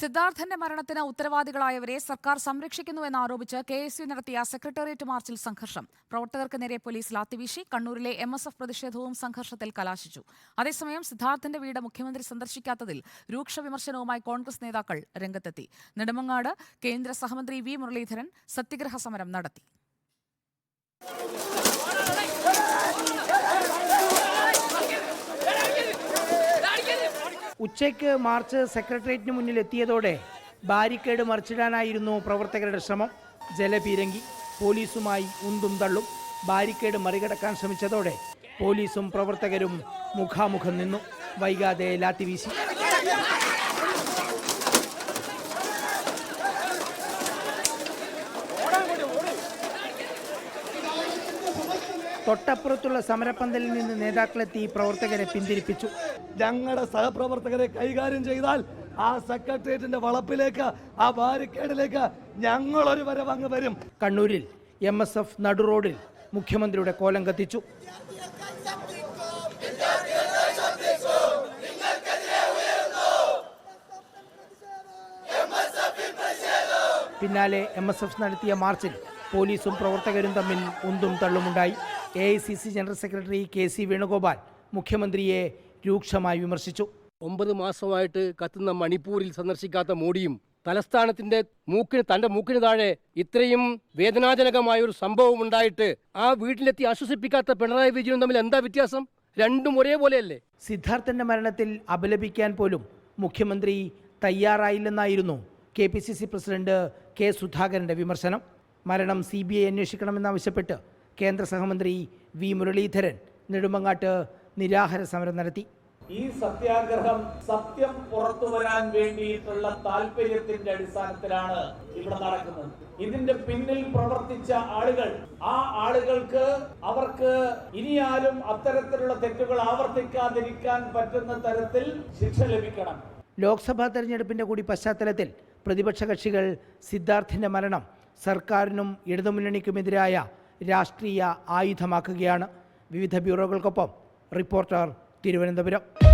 സിദ്ധാർത്ഥന്റെ മരണത്തിന് ഉത്തരവാദികളായവരെ സർക്കാർ സംരക്ഷിക്കുന്നുവെന്നാരോപിച്ച് കെ എസ് യു നടത്തിയ സെക്രട്ടേറിയറ്റ് മാർച്ചിൽ സംഘർഷം. പ്രവർത്തകർക്ക് നേരെ പോലീസ് ലാത്തിവീശി കണ്ണൂരിലെ എം എസ് എഫ് പ്രതിഷേധവും സംഘർഷത്തിൽ കലാശിച്ചു. അതേസമയം സിദ്ധാർത്ഥന്റെ വീട് മുഖ്യമന്ത്രി സന്ദർശിക്കാത്തതിൽ രൂക്ഷ വിമർശനവുമായി കോൺഗ്രസ് നേതാക്കൾ രംഗത്തെത്തി. നെടുമങ്ങാട് കേന്ദ്ര സഹമന്ത്രി വി മുരളീധരൻ സത്യഗ്രഹ സമരം നടത്തി. ഉച്ചയ്ക്ക് മാർച്ച് സെക്രട്ടേറിയറ്റിന് മുന്നിൽ എത്തിയതോടെ ബാരിക്കേഡ് മറിച്ചിടാനായിരുന്നു പ്രവർത്തകരുടെ ശ്രമം. ജലപീരങ്കി പോലീസുമായി ഉന്തും തള്ളും ബാരിക്കേഡ് മറികടക്കാൻ ശ്രമിച്ചതോടെ പോലീസും പ്രവർത്തകരും മുഖാമുഖം നിന്നു. വൈകാതെ ലാത്തിവീശി തൊട്ടപ്പുറത്തുള്ള സമരപ്പന്തലിൽ നിന്ന് നേതാക്കളെത്തി പ്രവർത്തകരെ പിന്തിരിപ്പിച്ചു. ഞങ്ങളുടെ സഹപ്രവർത്തകരെ കൈകാര്യം ചെയ്താൽ ആ സെക്രട്ടേറിയറ്റിന്റെ വളപ്പിലേക്ക് ആ ബാരിക്കേഡിലേക്ക് ഞങ്ങൾ ഒരു വരവ് അങ്ങ് വരും. കണ്ണൂരിൽ എം എസ് എഫ് നടുറോഡിൽ മുഖ്യമന്ത്രിയുടെ കോലം കത്തിച്ചു. പിന്നാലെ എം എസ് എഫ് നടത്തിയ മാർച്ചിൽ പോലീസും പ്രവർത്തകരും തമ്മിൽ ഉന്തും തള്ളുമുണ്ടായി. A I C C general secretary K C Venugopal മുഖ്യമന്ത്രിയെ രൂക്ഷമായി വിമർശിച്ചു. ഒമ്പത് മാസമായിട്ട് കത്തുന്ന മണിപ്പൂരിൽ സന്ദർശിക്കാത്ത മോഡിയും തലസ്ഥാനത്തിന്റെ മൂക്കിന് തന്റെ മൂക്കിന് താഴെ ഇത്രയും വേദനാജനകമായ ഒരു സംഭവം ഉണ്ടായിട്ട് ആ വീട്ടിലെത്തി ആശ്വസിപ്പിക്കാത്ത പിണറായി വിജയനും തമ്മിൽ എന്താ വ്യത്യാസം? രണ്ടും ഒരേപോലെയല്ലേ? സിദ്ധാർത്ഥന്റെ മരണത്തിൽ അപലപിക്കാൻ പോലും മുഖ്യമന്ത്രി തയ്യാറായില്ലെന്നായിരുന്നു K P C C president K സുധാകരന്റെ വിമർശനം. മരണം സി ബി ഐ അന്വേഷിക്കണമെന്നാവശ്യപ്പെട്ട് കേന്ദ്ര സഹമന്ത്രി വി മുരളീധരൻ നെടുമങ്ങാട്ട് നിരാഹാര സമരം നടത്തി. ഈ സത്യാഗ്രഹം സത്യം പുറത്തു വരാൻ വേണ്ടിയിട്ടുള്ള താല്പര്യത്തിന്റെ അടിസ്ഥാനത്തിലാണ് ഇവിടെ നടക്കുന്നത്. ഇതിന്റെ പിന്നിൽ പ്രവർത്തിച്ച ആളുകൾ ആ ആളുകൾക്ക് അവർക്ക് ഇനിയാലും അത്തരത്തിലുള്ള തെറ്റുകൾ ആവർത്തിക്കാതിരിക്കാൻ പറ്റുന്ന തരത്തിൽ ശിക്ഷ ലഭിക്കണം. ലോക്സഭാ തെരഞ്ഞെടുപ്പിന്റെ കൂടി പശ്ചാത്തലത്തിൽ പ്രതിപക്ഷ കക്ഷികൾ സിദ്ധാർത്ഥിന്റെ മരണം സർക്കാരിനും ഇടതുമുന്നണിക്കുമെതിരായ രാഷ്ട്രീയ ആയുധമാക്കുകയാണ് വിവിധ ബ്യൂറോകൾക്കൊപ്പം റിപ്പോർട്ടർ തിരുവനന്തപുരം.